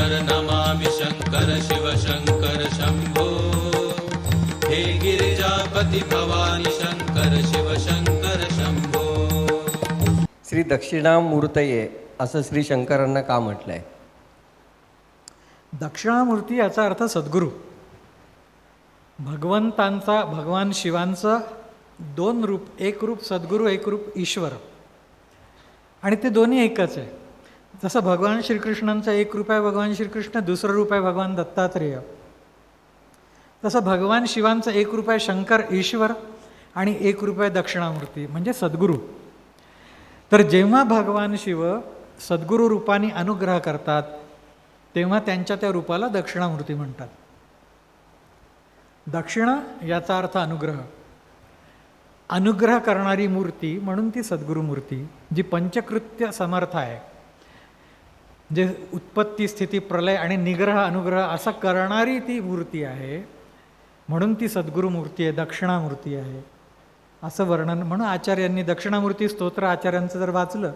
शङ्कर नमामि शङ्कर शिव शङ्कर शम्भो हे गिरिजापति भवानि शङ्कर शिव शङ्कर शम्भो श्री दक्षिणामूर्तये असं श्री शंकरांना का म्हटलं आहे दक्षिणामूर्ती याचा अर्थ सद्गुरू. भगवंतांचा भगवान शिवांचं दोन रूप एक रूप सद्गुरू एक रूप ईश्वर. आणि ते दोन्ही एकच आहे. जसं भगवान श्रीकृष्णांचं एक रूप आहे भगवान श्रीकृष्ण दुसरं रूप आहे भगवान दत्तात्रेय. तसं भगवान शिवांचं एक रूप आहे शंकर ईश्वर आणि एक रूप आहे दक्षिणामूर्ती म्हणजे सद्गुरू. तर जेव्हा भगवान शिव सद्गुरू रूपाने अनुग्रह करतात तेव्हा त्यांच्या त्या रूपाला दक्षिणामूर्ती म्हणतात. दक्षिण याचा अर्थ अनुग्रह. अनुग्रह करणारी मूर्ती म्हणून ती सद्गुरुमूर्ती जी पंचकृत्य समर्थ आहे. जे उत्पत्ती स्थिती प्रलय आणि निग्रह अनुग्रह असा करणारी ती मूर्ती आहे. म्हणून ती सद्गुरू मूर्ती आहे दक्षिणामूर्ती आहे. असं वर्णन म्हणून आचार्यांनी दक्षिणामूर्ती स्तोत्र आचार्यांचं जर वाचलं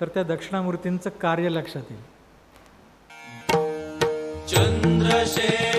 तर त्या दक्षिणामूर्तींचं कार्य लक्षात येईल. चन्द्रशेखर